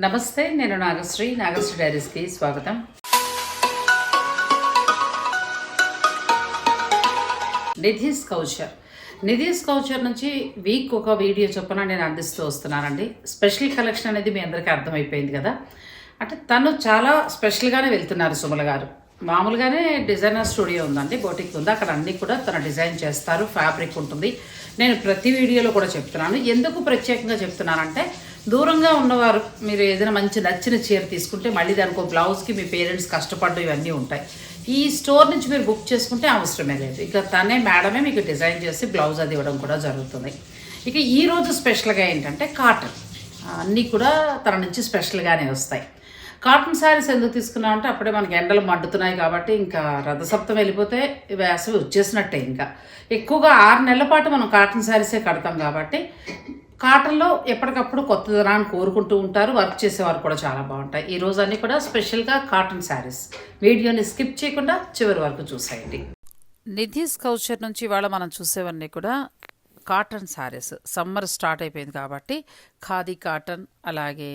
నమస్తే నేను నాగశ్రీ. నాగశ్రీ డైరీస్కి స్వాగతం. నిధీస్ కౌచర్. నిధీస్ కౌచర్ నుంచి వీక్ ఒక వీడియో చొప్పున నేను అందిస్తూ వస్తున్నానండి. స్పెషల్ కలెక్షన్ అనేది మీ అందరికీ అర్థమైపోయింది కదా. అంటే తను చాలా స్పెషల్గానే వెళ్తున్నారు సుమల గారు. మామూలుగానే డిజైనర్ స్టూడియో ఉందండి బోటిక్ ఉంది. అక్కడ అన్నీ కూడా తను డిజైన్ చేస్తారు ఫ్యాబ్రిక్ ఉంటుంది. నేను ప్రతి వీడియోలో కూడా చెప్తున్నాను. ఎందుకు ప్రత్యేకంగా చెప్తున్నానంటే దూరంగా ఉన్నవారు మీరు ఏదైనా మంచి నచ్చిన చీర తీసుకుంటే మళ్ళీ దానికి ఒక బ్లౌజ్కి మీ పేరెంట్స్ కష్టపడ్డం ఇవన్నీ ఉంటాయి. ఈ స్టోర్ నుంచి మీరు బుక్ చేసుకుంటే అవసరమే లేదు. ఇక తనే మేడమే మీకు డిజైన్ చేసి బ్లౌజ్ అది ఇవ్వడం కూడా జరుగుతుంది. ఇక ఈరోజు స్పెషల్గా ఏంటంటే కాటన్ అన్నీ కూడా తన నుంచి స్పెషల్గానే వస్తాయి. కాటన్ శారీస్ ఎందుకు తీసుకున్నాం అంటే అప్పుడే మనకి ఎండలు మండుతున్నాయి కాబట్టి ఇంకా రథసప్తం వెళ్ళిపోతే వేసవి వచ్చేసినట్టే ఇంకా. ఎక్కువగా ఆరు నెలల పాటు మనం కాటన్ శారీసే కడతాం కాబట్టి కాటన్లో ఎప్పటికప్పుడు కొత్తదనాన్ని కోరుకుంటూ ఉంటారు. వర్క్ చేసేవారు కూడా చాలా బాగుంటాయి. ఈ రోజు అన్నీ కూడా స్పెషల్గా కాటన్ శారీస్. వీడియోని స్కిప్ చేయకుండా చివరి వరకు చూసేయండి. నిధిస్ కౌచర్ నుంచి ఇవాళ మనం చూసేవన్నీ కూడా కాటన్ శారీస్. సమ్మర్ స్టార్ట్ అయిపోయింది కాబట్టి ఖాదీ కాటన్ అలాగే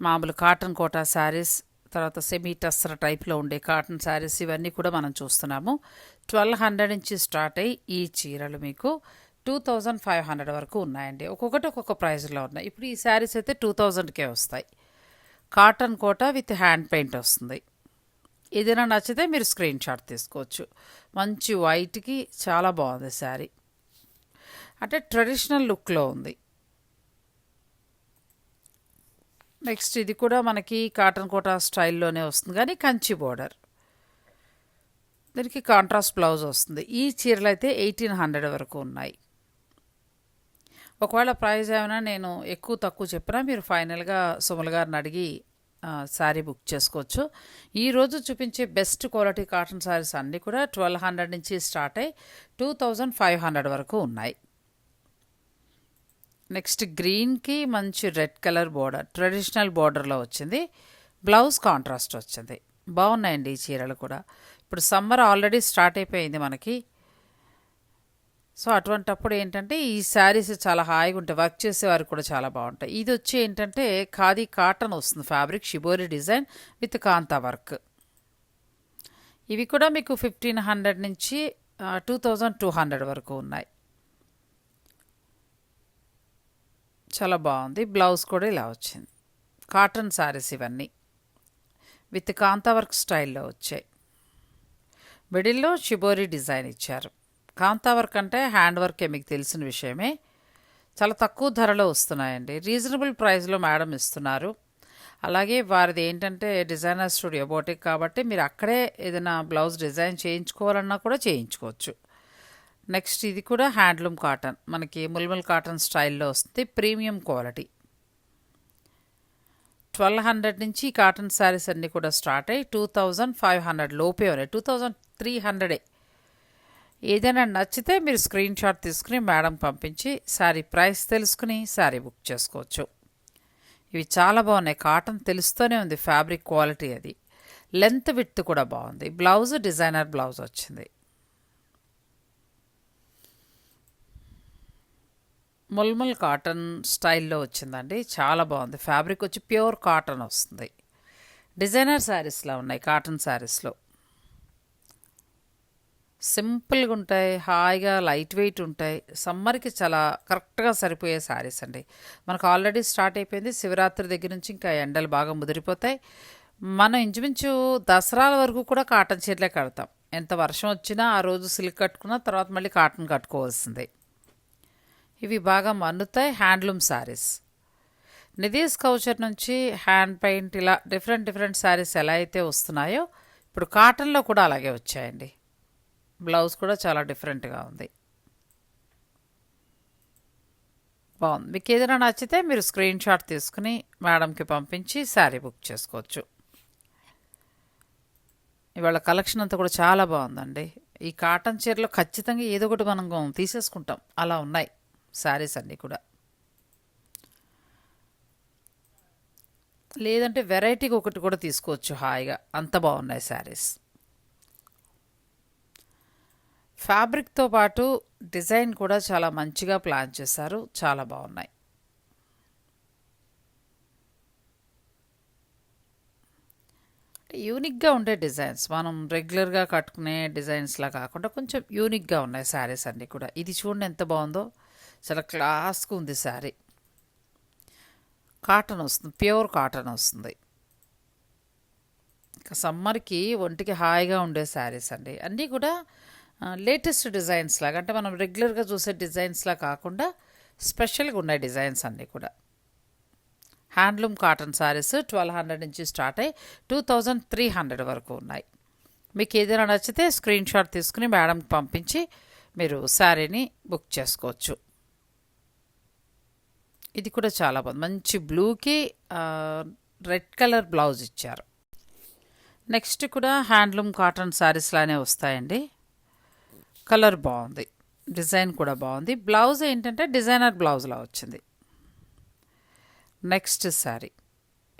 మామూలు కాటన్ కోటా శారీస్ తర్వాత సెమీ టస్సర్ టైప్లో ఉండే కాటన్ శారీస్ ఇవన్నీ కూడా మనం చూస్తున్నాము. ట్వెల్వ్ హండ్రెడ్ నుంచి స్టార్ట్ అయ్యి ఈ చీరలు మీకు టూ థౌజండ్ ఫైవ్ హండ్రెడ్ వరకు ఉన్నాయండి. ఒక్కొక్కటి ఒక్కొక్క ప్రైస్లో ఉన్నాయి. ఇప్పుడు ఈ శారీస్ అయితే టూ థౌజండ్కే వస్తాయి. Cotton Kota with hand paint వస్తుంది. ఏదైనా నచ్చితే మీరు స్క్రీన్ షాట్ తీసుకోవచ్చు. మంచి వైట్కి చాలా బాగుంది శారీ. అంటే ట్రెడిషనల్ లుక్లో ఉంది. నెక్స్ట్ ఇది కూడా మనకి కాటన్ కోట స్టైల్లోనే వస్తుంది. కానీ కంచి బోర్డర్. దీనికి కాంట్రాస్ట్ బ్లౌజ్ వస్తుంది. ఈ చీరలు అయితే ఎయిటీన్ హండ్రెడ్ వరకు ఉన్నాయి. ఒకవేళ ప్రైజ్ ఏమైనా నేను ఎక్కువ తక్కువ చెప్పినా మీరు ఫైనల్గా సుమల్ గారిని అడిగి శారీ బుక్ చేసుకోవచ్చు. ఈరోజు చూపించే బెస్ట్ క్వాలిటీ కాటన్ శారీస్ అన్నీ కూడా ట్వెల్వ్ హండ్రెడ్ నుంచి స్టార్ట్ అయ్యి టూ థౌజండ్ ఫైవ్ హండ్రెడ్ వరకు ఉన్నాయి. నెక్స్ట్ గ్రీన్కి మంచి రెడ్ కలర్ బోర్డర్ ట్రెడిషనల్ బోర్డర్లో వచ్చింది. బ్లౌజ్ కాంట్రాస్ట్ వచ్చింది. బాగున్నాయండి ఈ చీరలు కూడా. ఇప్పుడు సమ్మర్ ఆల్రెడీ స్టార్ట్ అయిపోయింది మనకి. సో అటువంటప్పుడు ఏంటంటే ఈ శారీస్ చాలా హాయిగా ఉంటాయి. వర్క్ చేసేవారు కూడా చాలా బాగుంటాయి. ఇది వచ్చి ఏంటంటే ఖాదీ కాటన్ వస్తుంది fabric shibori design with kantha work. ఇవి కూడా మీకు ఫిఫ్టీన్ హండ్రెడ్ నుంచి టూ థౌజండ్ టూ హండ్రెడ్ వరకు ఉన్నాయి. చాలా బాగుంది. బ్లౌజ్ కూడా ఇలా వచ్చింది. కాటన్ శారీస్ ఇవన్నీ. విత్ కాంతా వర్క్ స్టైల్లో వచ్చాయి. మిడిల్లో షిబోరి డిజైన్ ఇచ్చారు. కాంతా వర్క్ అంటే హ్యాండ్ వర్కే మీకు తెలిసిన విషయమే. చాలా తక్కువ ధరలో వస్తున్నాయండి. రీజనబుల్ ప్రైస్లో మేడం ఇస్తున్నారు. అలాగే వారిది ఏంటంటే డిజైనర్ స్టూడియో బోటిక్ కాబట్టి మీరు అక్కడే ఏదైనా బ్లౌజ్ డిజైన్ చేయించుకోవాలన్నా కూడా చేయించుకోవచ్చు. నెక్స్ట్ ఇది కూడా హ్యాండ్లూమ్ కాటన్. మనకి ముల్ముల్ కాటన్ స్టైల్లో వస్తుంది. Premium quality. ట్వెల్వ్ హండ్రెడ్ నుంచి కాటన్ శారీస్ అన్నీ కూడా స్టార్ట్ అయ్యి టూ థౌజండ్ ఫైవ్ హండ్రెడ్ లోపే ఉన్నాయి. టూ థౌజండ్ త్రీ హండ్రెడే. ఏదైనా నచ్చితే మీరు స్క్రీన్ షాట్ తీసుకుని మేడం పంపించి శారీ ప్రైస్ తెలుసుకుని శారీ బుక్ చేసుకోవచ్చు. ఇవి చాలా బాగున్నాయి. కాటన్ తెలుస్తూనే ఉంది ఫ్యాబ్రిక్ క్వాలిటీ అది. లెంత్ విత్ కూడా బాగుంది. బ్లౌజ్ డిజైనర్ బ్లౌజ్ వచ్చింది. ముల్ముల్ కాటన్ స్టైల్లో వచ్చిందండి. చాలా బాగుంది. ఫ్యాబ్రిక్ వచ్చి ప్యూర్ కాటన్ వస్తుంది. డిజైనర్ శారీస్లో ఉన్నాయి కాటన్ శారీస్లో. సింపుల్గా ఉంటాయి హాయిగా లైట్ వెయిట్ ఉంటాయి. సమ్మర్కి చాలా కరెక్ట్గా సరిపోయే శారీస్ అండి. మనకు ఆల్రెడీ స్టార్ట్ అయిపోయింది. శివరాత్రి దగ్గర నుంచి ఇంకా ఎండలు బాగా ముదిరిపోతాయి. మనం ఇంచుమించు దసరాల వరకు కూడా కాటన్ చీరలే కడతాం. ఎంత వర్షం వచ్చినా ఆ రోజు సిల్క్ కట్టుకున్నా తర్వాత మళ్ళీ కాటన్ కట్టుకోవాల్సిందే. ఇవి బాగా మన్నుతాయి హ్యాండ్లూమ్ శారీస్. నిధీస్ కౌచర్ నుంచి హ్యాండ్ పెయింట్ ఇలా డిఫరెంట్ డిఫరెంట్ శారీస్ ఎలా అయితే వస్తున్నాయో ఇప్పుడు కాటన్లో కూడా అలాగే వచ్చాయండి. బ్లౌజ్ కూడా చాలా డిఫరెంట్గా ఉంది. బాగుంది. మీకు ఏదైనా నచ్చితే మీరు స్క్రీన్ షాట్ తీసుకుని మేడంకి పంపించి శారీ బుక్ చేసుకోవచ్చు. ఇవాళ కలెక్షన్ అంతా కూడా చాలా బాగుందండి. ఈ కాటన్ చీరలో ఖచ్చితంగా ఏదో ఒకటి మనం తీసేసుకుంటాం. అలా ఉన్నాయి శారీస్ అన్నీ కూడా. లేదంటే వెరైటీగా ఒకటి కూడా తీసుకోవచ్చు హాయిగా. అంత బాగున్నాయి శారీస్. ఫ్యాబ్రిక్తో పాటు డిజైన్ కూడా చాలా మంచిగా ప్లాన్ చేశారు. చాలా బాగున్నాయి. యూనిక్గా ఉండే డిజైన్స్ మనం రెగ్యులర్గా కట్టుకునే డిజైన్స్లా కాకుండా కొంచెం యూనిక్గా ఉన్నాయి శారీస్ అన్నీ కూడా. ఇది చూడండి ఎంత బాగుందో. చాలా క్లాస్గా ఉంది శారీ. కాటన్ వస్తుంది ప్యూర్ కాటన్ వస్తుంది. ఇంకా సమ్మర్కి ఒంటికి హాయిగా ఉండే శారీస్ అండి. అన్నీ కూడా లేటెస్ట్ డిజైన్స్ లాగా అంటే మనం రెగ్యులర్గా చూసే డిజైన్స్లా కాకుండా స్పెషల్గా ఉన్నాయి డిజైన్స్ అన్నీ కూడా. Handloom cotton sarees twelve hundred నుంచి స్టార్ట్ అయ్యి టూ థౌజండ్ త్రీ హండ్రెడ్ వరకు ఉన్నాయి. మీకు ఏదైనా నచ్చితే స్క్రీన్ షాట్ తీసుకుని మేడంకి పంపించి మీరు శారీని బుక్ చేసుకోవచ్చు. ఇది కూడా చాలా బాగుంది. మంచి బ్లూకి రెడ్ కలర్ బ్లౌజ్ ఇచ్చారు. నెక్స్ట్ కూడా హ్యాండ్లూమ్ కాటన్ శారీస్లానే వస్తాయండి. కలర్ బాగుంది. డిజైన్ కూడా బాగుంది. బ్లౌజ్ ఏంటంటే డిజైనర్ బ్లౌజ్లా వచ్చింది. Next saree.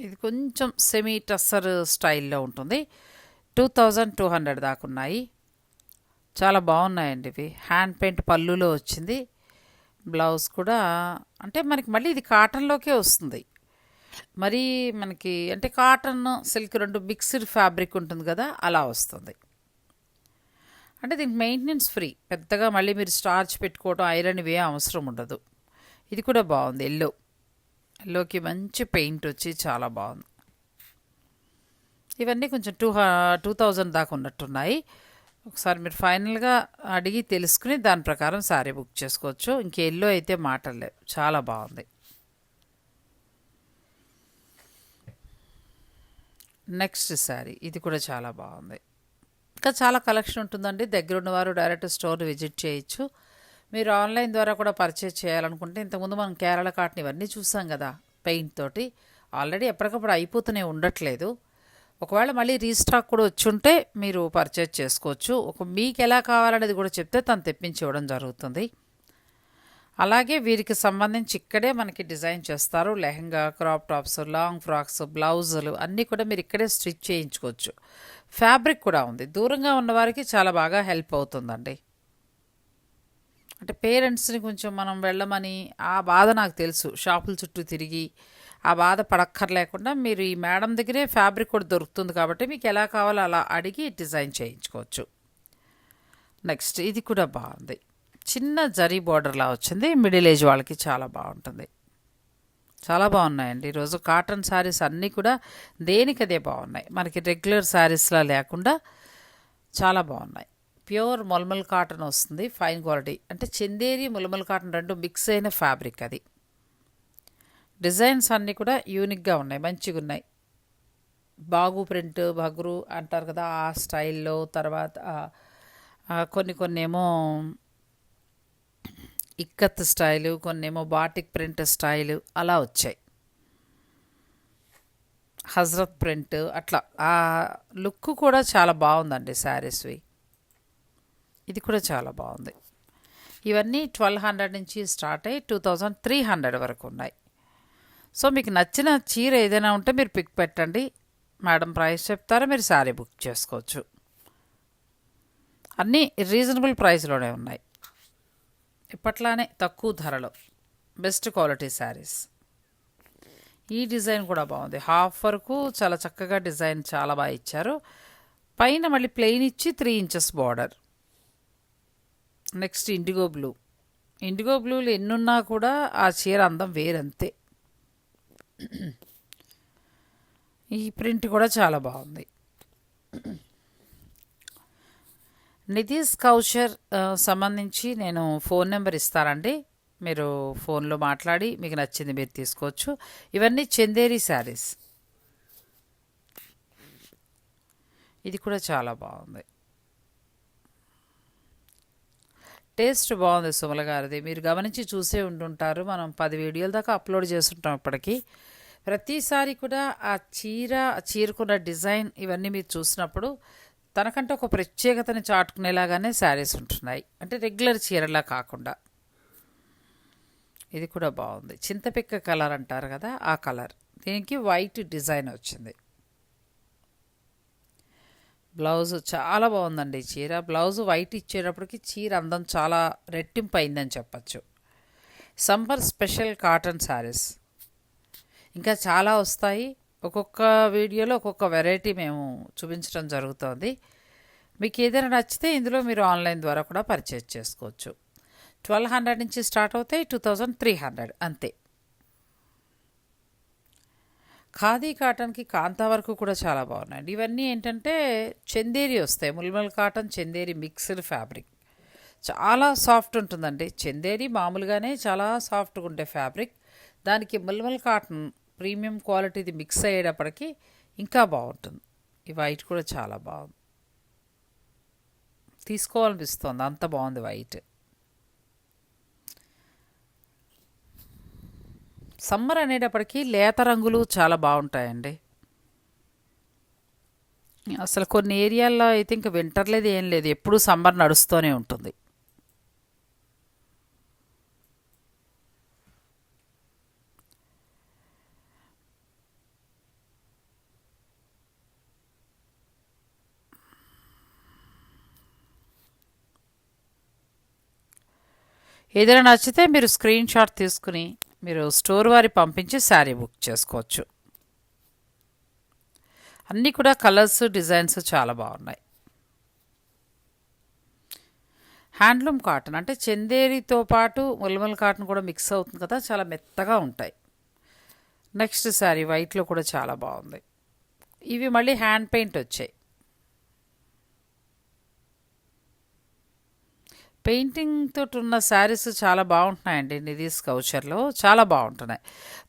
ఇది కొంచెం సెమీ టస్సర్ స్టైల్లో ఉంటుంది. టూ థౌజండ్ టూ హండ్రెడ్ దాకా ఉన్నాయి. చాలా బాగున్నాయండి ఇవి. హ్యాండ్ పెయింట్ పళ్ళులో వచ్చింది. బ్లౌజ్ కూడా అంటే మనకి మళ్ళీ ఇది కాటన్లోకే వస్తుంది. మరి మనకి అంటే కాటన్ సిల్క్ రెండు మిక్స్డ్ ఫ్యాబ్రిక్ ఉంటుంది కదా అలా వస్తుంది. అంటే దీనికి మెయింటెనెన్స్ ఫ్రీ. పెద్దగా మళ్ళీ మీరు స్టార్చ్ పెట్టుకోవడం ఐరన్ ఇవే అవసరం ఉండదు. ఇది కూడా బాగుంది. ఎల్లో. ఎల్లోకి మంచి పెయింట్ వచ్చి చాలా బాగుంది. ఇవన్నీ కొంచెం టూ టూ థౌజండ్ దాకా ఉన్నట్టున్నాయి. ఒకసారి మీరు ఫైనల్గా అడిగి తెలుసుకుని దాని ప్రకారం సారీ బుక్ చేసుకోవచ్చు. ఇంక ఎల్లో అయితే మాటలేదు చాలా బాగుంది. Next saree. ఇది కూడా చాలా బాగుంది. ఇంకా చాలా కలెక్షన్ ఉంటుందండి. దగ్గర ఉన్నవారు డైరెక్ట్ స్టోర్ విజిట్ చేయొచ్చు. మీరు ఆన్లైన్ ద్వారా కూడా పర్చేజ్ చేయాలనుకుంటే ఇంతకుముందు మనం కేరళ కాటన్ ఇవన్నీ చూసాం కదా పెయింట్ తోటి. ఆల్రెడీ ఎప్పటికప్పుడు అయిపోతూనే ఉండట్లేదు. ఒకవేళ మళ్ళీ రీస్టాక్ కూడా వచ్చుంటే మీరు పర్చేజ్ చేసుకోవచ్చు. ఒక మీకు ఎలా కావాలనేది కూడా చెప్తే తను తెప్పించి ఇవ్వడం జరుగుతుంది. అలాగే వీరికి సంబంధించి ఇక్కడే మనకి డిజైన్ చేస్తారు. Lehenga crop tops long frocks బ్లౌజులు అన్నీ కూడా మీరు ఇక్కడే స్టిచ్ చేయించుకోవచ్చు. ఫ్యాబ్రిక్ కూడా ఉంది. దూరంగా ఉన్నవారికి చాలా బాగా హెల్ప్ అవుతుందండి. అంటే పేరెంట్స్ని కొంచెం మనం వెళ్ళమని ఆ బాధ నాకు తెలుసు. షాపుల చుట్టూ తిరిగి ఆ బాధ పడక్కర్లేకుండా మీరు ఈ మేడం దగ్గరే ఫ్యాబ్రిక్ కూడా దొరుకుతుంది కాబట్టి మీకు ఎలా కావాలో అలా అడిగి డిజైన్ చేయించుకోవచ్చు. నెక్స్ట్ ఇది కూడా బాగుంది. చిన్న జరీ బార్డర్లా వచ్చింది. మిడిల్ ఏజ్ వాళ్ళకి చాలా బాగుంటుంది. చాలా బాగున్నాయండి. ఈరోజు కాటన్ శారీస్ అన్నీ కూడా దేనికదే బాగున్నాయి. మనకి రెగ్యులర్ శారీస్లా లేకుండా చాలా బాగున్నాయి. ప్యూర్ మొలమల్ కాటన్ వస్తుంది ఫైన్ క్వాలిటీ. అంటే చందేరి మొలమల్ కాటన్ రెండు మిక్స్ అయిన ఫ్యాబ్రిక్ అది. డిజైన్స్ అన్నీ కూడా యూనిక్గా ఉన్నాయి మంచిగా ఉన్నాయి. బాగు ప్రింట్ బగ్రు అంటారు కదా ఆ స్టైల్లో తర్వాత కొన్ని కొన్ని ఏమో ఇక్కత్ స్టైలు కొన్ని ఏమో బాటిక్ ప్రింట్ స్టైలు అలా వచ్చాయి. హజ్రత్ ప్రింట్ అట్లా. ఆ లుక్ కూడా చాలా బాగుందండి శారీస్వి. ఇది కూడా చాలా బాగుంది. ఇవన్నీ ట్వెల్వ్ హండ్రెడ్ నుంచి స్టార్ట్ అయ్యి టూ థౌజండ్ త్రీ హండ్రెడ్ వరకు ఉన్నాయి. సో మీకు నచ్చిన చీర ఏదైనా ఉంటే మీరు పిక్ పెట్టండి. మేడం ప్రైస్ చెప్తారా మీరు శారీ బుక్ చేసుకోవచ్చు. అన్నీ రీజనబుల్ ప్రైస్లోనే ఉన్నాయి. ఇప్పట్లానే తక్కువ ధరలో. బెస్ట్ క్వాలిటీ శారీస్ ఈ డిజైన్ కూడా బాగుంది. హాఫ్ వరకు చాలా చక్కగా డిజైన్ చాలా బాగా ఇచ్చారు. పైన మళ్ళీ ప్లెయిన్ ఇచ్చి three inches border next indigo blue indigo బ్లూలు ఎన్నున్నా కూడా ఆ చీర అందం వేరంతే. ఈ ప్రింట్ కూడా చాలా బాగుంది. నితీష్ కౌచర్ సంబంధించి నేను ఫోన్ నెంబర్ ఇస్తానండి. మీరు ఫోన్లో మాట్లాడి మీకు నచ్చింది మీరు తీసుకోవచ్చు. ఇవన్నీ చందేరి శారీస్. ఇది కూడా చాలా బాగుంది. టేస్ట్ బాగుంది సుమల గారిది. మీరు గమనించి చూసే ఉంటుంటారు. మనం పది వీడియోల దాకా అప్లోడ్ చేస్తుంటాం ఇప్పటికీ. ప్రతిసారి కూడా ఆ చీర చీరకున్న డిజైన్ ఇవన్నీ మీరు చూసినప్పుడు తనకంటే ఒక ప్రత్యేకతని చాటుకునేలాగానే శారీస్ ఉంటున్నాయి. అంటే రెగ్యులర్ చీరలా కాకుండా. ఇది కూడా బాగుంది. చింతపిక్క కలర్ అంటారు కదా ఆ కలర్. దీనికి వైట్ డిజైన్ వచ్చింది. బ్లౌజ్ చాలా బాగుందండి ఈ చీర. బ్లౌజ్ వైట్ ఇచ్చేటప్పటికి చీర అందం చాలా రెట్టింపు అయిందని చెప్పచ్చు. Summer special cotton sarees. ఇంకా చాలా వస్తాయి. ఒక్కొక్క వీడియోలో ఒక్కొక్క వెరైటీ మేము చూపించడం జరుగుతోంది. మీకు ఏదైనా నచ్చితే ఇందులో మీరు ఆన్లైన్ ద్వారా కూడా పర్చేజ్ చేసుకోవచ్చు. ట్వెల్వ్ హండ్రెడ్ నుంచి స్టార్ట్ అవుతాయి టూ థౌజండ్ త్రీ హండ్రెడ్ అంతే. ఖాదీ కాటన్కి కాంతా వరకు కూడా చాలా బాగున్నాయండి. ఇవన్నీ ఏంటంటే చందేరి వస్తాయి. Mulmul cotton Chanderi mixed fabric. చాలా సాఫ్ట్ ఉంటుందండి. చందేరి మామూలుగానే చాలా సాఫ్ట్గా ఉండే ఫ్యాబ్రిక్. దానికి ముల్మల్ కాటన్ ప్రీమియం క్వాలిటీది మిక్స్ అయ్యేటప్పటికి ఇంకా బాగుంటుంది. ఈ వైట్ కూడా చాలా బాగుంది. తీసుకోవాలనిపిస్తుంది. అంత బాగుంది వైట్. సమ్మర్ అనేటప్పటికీ లేత రంగులు చాలా బాగుంటాయండి. అసలు కొన్ని ఏరియాల్లో అయితే ఇంకా వింటర్ లేదు ఏం లేదు. ఎప్పుడూ సమ్మర్ నడుస్తూనే ఉంటుంది. ఏదైనా నచ్చితే మీరు స్క్రీన్ షాట్ తీసుకుని మీరు స్టోర్ వారి పంపించి శారీ బుక్ చేసుకోవచ్చు. అన్నీ కూడా కలర్స్ డిజైన్స్ చాలా బాగున్నాయి. హ్యాండ్లూమ్ కాటన్ అంటే చందేరితో పాటు ముల్మల్ కాటన్ కూడా మిక్స్ అవుతుంది కదా చాలా మెత్తగా ఉంటాయి. నెక్స్ట్ శారీ వైట్లో కూడా చాలా బాగుంది. ఇవి మళ్ళీ హ్యాండ్ పెయింట్ వచ్చాయి. పెయింటింగ్ తోటి ఉన్న శారీస్ చాలా బాగుంటున్నాయండి నిధీస్ కౌచర్లో. చాలా బాగుంటున్నాయి.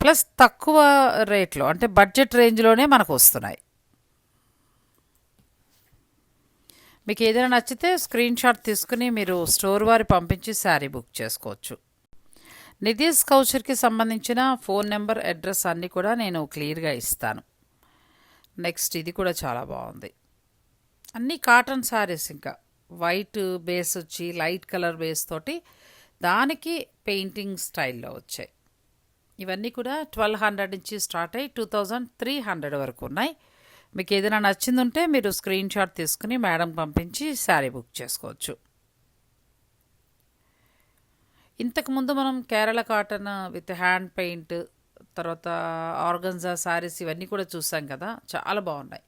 ప్లస్ తక్కువ రేట్లో అంటే బడ్జెట్ రేంజ్లోనే మనకు వస్తున్నాయి. మీకు ఏదైనా నచ్చితే స్క్రీన్ షాట్ తీసుకుని మీరు స్టోర్ వారి పంపించి శారీ బుక్ చేసుకోవచ్చు. నిధీస్ కౌచర్కి సంబంధించిన ఫోన్ నెంబర్ అడ్రస్ అన్నీ కూడా నేను క్లియర్గా ఇస్తాను. నెక్స్ట్ ఇది కూడా చాలా బాగుంది. అన్నీ కాటన్ శారీస్ ఇంకా. వైట్ బేస్ వచ్చి లైట్ కలర్ బేస్ తోటి దానికి పెయింటింగ్ స్టైల్లో వచ్చాయి. ఇవన్నీ కూడా ట్వెల్వ్ హండ్రెడ్ నుంచి స్టార్ట్ అయ్యి టూ థౌజండ్ త్రీ హండ్రెడ్ వరకు ఉన్నాయి. మీకు ఏదైనా నచ్చిందుంటే మీరు స్క్రీన్ షాట్ తీసుకుని మేడం పంపించి శారీ బుక్ చేసుకోవచ్చు. ఇంతకుముందు మనం Kerala cotton with hand paint తర్వాత ఆర్గన్జా శారీస్ ఇవన్నీ కూడా చూసాం కదా. చాలా బాగున్నాయి.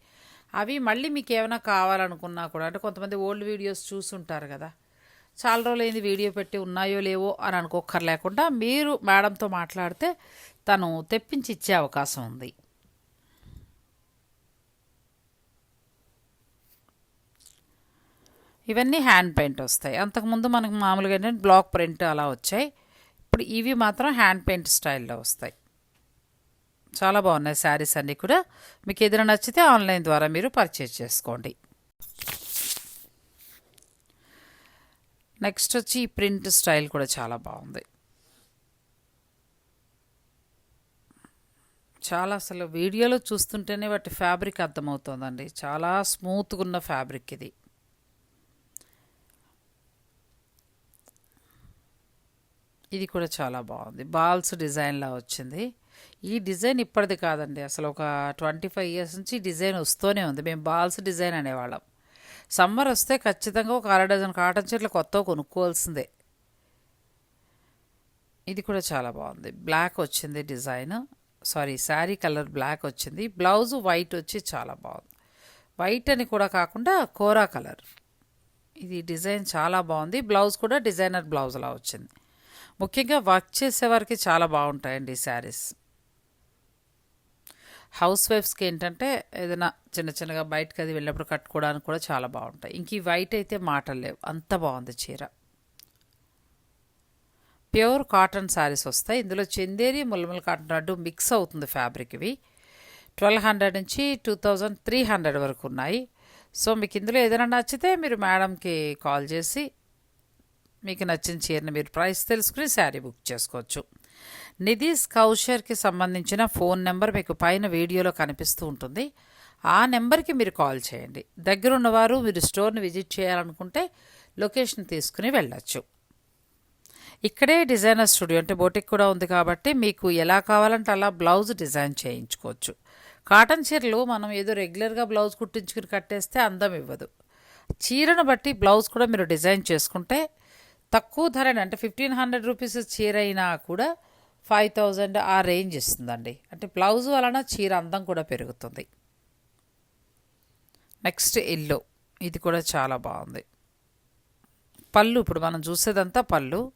అవి మళ్ళీ మీకు ఏమైనా కావాలనుకున్నా కూడా అంటే కొంతమంది ఓల్డ్ వీడియోస్ చూసుంటారు కదా చాలా రోజులైంది వీడియో పెట్టి ఉన్నాయో లేవో అని అనుకోకర్ లేకుండా మీరు మేడంతో మాట్లాడితే తను తెప్పించి ఇచ్చే అవకాశం ఉంది. ఇవన్నీ హ్యాండ్ పెయింట్ వస్తాయి. అంతకుముందు మనకు మామూలుగా ఏంటంటే బ్లాక్ ప్రింట్ అలా వచ్చాయి. ఇప్పుడు ఇవి మాత్రం హ్యాండ్ పెయింట్ స్టైల్లో వస్తాయి. చాలా బాగున్నాయి శారీస్ అన్నీ కూడా. మీకు ఏదైనా నచ్చితే ఆన్లైన్ ద్వారా మీరు పర్చేజ్ చేసుకోండి. నెక్స్ట్ వచ్చి ఈ ప్రింట్ స్టైల్ కూడా చాలా బాగుంది. చాలా అసలు వీడియోలో చూస్తుంటేనే వాటి ఫ్యాబ్రిక్ అర్థమవుతుందండి. చాలా స్మూత్గా ఉన్న ఫ్యాబ్రిక్ ఇది. ఇది కూడా చాలా బాగుంది. బాల్స్ డిజైన్లా వచ్చింది. ఈ డిజైన్ ఇప్పటిది కాదండి. అసలు ఒక ట్వంటీ ఫైవ్ ఇయర్స్ నుంచి డిజైన్ వస్తూనే ఉంది. మేము బాల్స్ డిజైన్ అనేవాళ్ళం. సమ్మర్ వస్తే ఖచ్చితంగా ఒక అర డజన్ కాటన్ చీరలు కొత్త కొనుక్కోవాల్సిందే. ఇది కూడా చాలా బాగుంది. బ్లాక్ వచ్చింది design. Sorry saree colour black వచ్చింది. బ్లౌజ్ వైట్ వచ్చి చాలా బాగుంది. వైట్ అని కూడా కాకుండా కోరా కలర్. ఇది డిజైన్ చాలా బాగుంది. బ్లౌజ్ కూడా డిజైనర్ బ్లౌజ్లా వచ్చింది. ముఖ్యంగా వర్క్ చేసేవారికి చాలా బాగుంటాయండి ఈ శారీస్. హౌస్ వైఫ్స్కి ఏంటంటే ఏదైనా చిన్న చిన్నగా బయటకు అది వెళ్ళినప్పుడు కట్టుకోవడానికి కూడా చాలా బాగుంటాయి. ఇంక ఈ వైట్ అయితే మాటలు లేవు. అంత బాగుంది చీర. ప్యూర్ కాటన్ శారీస్ వస్తాయి. ఇందులో చందేరి ములమల కాటన్ రెండు మిక్స్ అవుతుంది ఫ్యాబ్రిక్ ఇవి ట్వెల్వ్ హండ్రెడ్ నుంచి టూ థౌజండ్ త్రీ హండ్రెడ్ వరకు ఉన్నాయి. సో మీకు ఇందులో ఏదైనా నచ్చితే మీరు మేడంకి కాల్ చేసి మీకు నచ్చిన చీరని మీరు ప్రైస్ తెలుసుకుని శారీ బుక్ చేసుకోవచ్చు. నిధీస్ కౌషర్కి సంబంధించిన ఫోన్ నెంబర్ మీకు పైన వీడియోలో కనిపిస్తూ ఉంటుంది. ఆ నెంబర్కి మీరు కాల్ చేయండి. దగ్గరున్నవారు మీరు స్టోర్ని విజిట్ చేయాలనుకుంటే లొకేషన్ తీసుకుని వెళ్ళచ్చు. ఇక్కడే డిజైనర్ స్టూడియో అంటే బోటిక్ కూడా ఉంది కాబట్టి మీకు ఎలా కావాలంటే అలా బ్లౌజ్ డిజైన్ చేయించుకోవచ్చు. కాటన్ చీరలు మనం ఏదో రెగ్యులర్గా బ్లౌజ్ కుట్టించుకుని కట్టేస్తే అందం ఇవ్వదు. చీరను బట్టి బ్లౌజ్ కూడా మీరు డిజైన్ చేసుకుంటే తక్కువ ధరని అంటే ఫిఫ్టీన్ హండ్రెడ్ రూపీస్ చీర అయినా కూడా ఫైవ్ థౌజండ్ ఆ రేంజ్ ఇస్తుందండి. అంటే బ్లౌజ్ వలన చీర అందం కూడా పెరుగుతుంది. నెక్స్ట్ ఎల్లో ఇది కూడా చాలా బాగుంది. పళ్ళు ఇప్పుడు మనం చూసేదంతా పళ్ళు.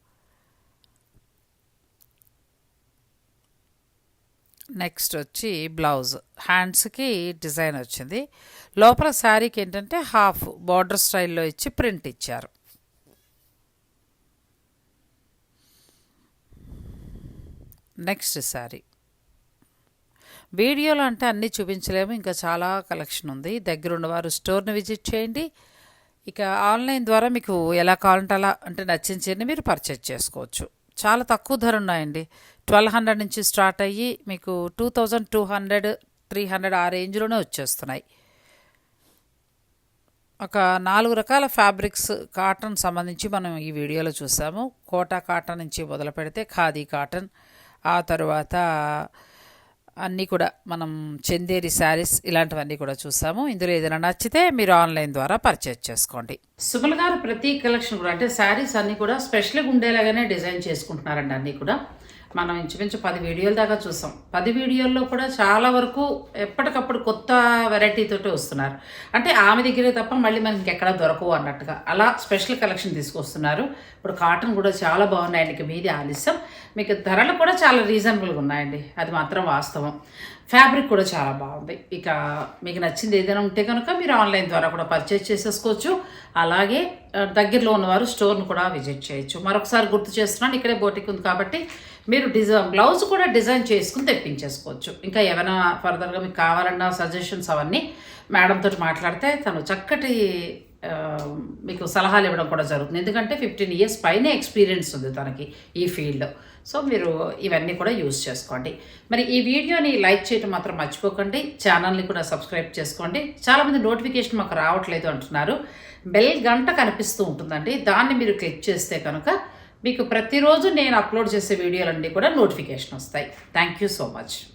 నెక్స్ట్ వచ్చి బ్లౌజ్. హ్యాండ్స్కి డిజైన్ వచ్చింది. లోపల శారీకి ఏంటంటే హాఫ్ బార్డర్ స్టైల్లో ఇచ్చి ప్రింట్ ఇచ్చారు. Next saree. వీడియోలో అంటే అన్నీ చూపించలేము ఇంకా చాలా కలెక్షన్ ఉంది. దగ్గరున్న వారు స్టోర్ని విజిట్ చేయండి. ఇక ఆన్లైన్ ద్వారా మీకు ఎలా కావాలంటే అలా అంటే నచ్చిన చీరని మీరు పర్చేజ్ చేసుకోవచ్చు. చాలా తక్కువ ధర ఉన్నాయండి. ట్వెల్వ్ హండ్రెడ్ నుంచి స్టార్ట్ అయ్యి మీకు two thousand two hundred three hundred ఆ రేంజ్లోనే వచ్చేస్తున్నాయి. ఒక నాలుగు రకాల ఫ్యాబ్రిక్స్ కాటన్ సంబంధించి మనం ఈ వీడియోలో చూసాము. కోటా కాటన్ నుంచి మొదలు పెడితే ఖాదీ కాటన్ ఆ తర్వాత అన్నీ కూడా మనం చందేరి శారీస్ ఇలాంటివన్నీ కూడా చూసాము. ఇందులో ఏదైనా నచ్చితే మీరు ఆన్లైన్ ద్వారా పర్చేజ్ చేసుకోండి. సుమల్ గారు ప్రతి కలెక్షన్ కూడా అంటే శారీస్ అన్నీ కూడా స్పెషల్గా ఉండేలాగానే డిజైన్ చేసుకుంటున్నారండి అన్నీ కూడా. మనం ఇంచుమించు పది వీడియోల దాకా చూసాం. పది వీడియోల్లో కూడా చాలా వరకు ఎప్పటికప్పుడు కొత్త వెరైటీతోటి వస్తున్నారు. అంటే ఆమె దగ్గరే తప్ప మళ్ళీ మనకి ఎక్కడ దొరకవు అన్నట్టుగా. అలా స్పెషల్ కలెక్షన్ తీసుకొస్తున్నారు. ఇప్పుడు కాటన్ కూడా చాలా బాగున్నాయండి ఇక మీది ఆలస్యం. మీకు ధరలు కూడా చాలా రీజనబుల్గా ఉన్నాయండి. అది మాత్రం వాస్తవం. ఫ్యాబ్రిక్ కూడా చాలా బాగుంది. ఇక మీకు నచ్చింది ఏదైనా ఉంటే కనుక మీరు ఆన్లైన్ ద్వారా కూడా పర్చేస్ చేసేసుకోవచ్చు. అలాగే దగ్గరలో ఉన్నవారు స్టోర్ను కూడా విజిట్ చేయొచ్చు. మరొకసారి గుర్తు చేస్తున్నాను ఇక్కడే బోటిక్ ఉంది కాబట్టి మీరు డిజైన్ బ్లౌజ్ కూడా డిజైన్ చేసుకుని తెప్పించేసుకోవచ్చు. ఇంకా ఏమైనా ఫర్దర్గా మీకు కావాలన్నా సజెషన్స్ అవన్నీ మేడంతో తోటి మాట్లాడితే తను చక్కటి మీకు సలహాలు ఇవ్వడం కూడా జరుగుతుంది. ఎందుకంటే ఫిఫ్టీన్ ఇయర్స్ పైనే ఎక్స్పీరియన్స్ ఉంది తనకి ఈ ఫీల్డ్లో. సో మీరు ఇవన్నీ కూడా యూస్ చేసుకోండి. మరి ఈ వీడియోని లైక్ చేయడం మాత్రం మర్చిపోకండి. ఛానల్ని కూడా సబ్స్క్రైబ్ చేసుకోండి. చాలామంది నోటిఫికేషన్ మాకు రావట్లేదు అంటున్నారు. బెల్ గంట కనిపిస్తూ ఉంటుందండి. దాన్ని మీరు క్లిక్ చేస్తే కనుక మీకు ప్రతిరోజు నేను అప్లోడ్ చేసే వీడియోలన్నీ కూడా నోటిఫికేషన్ వస్తాయి. Thank you so much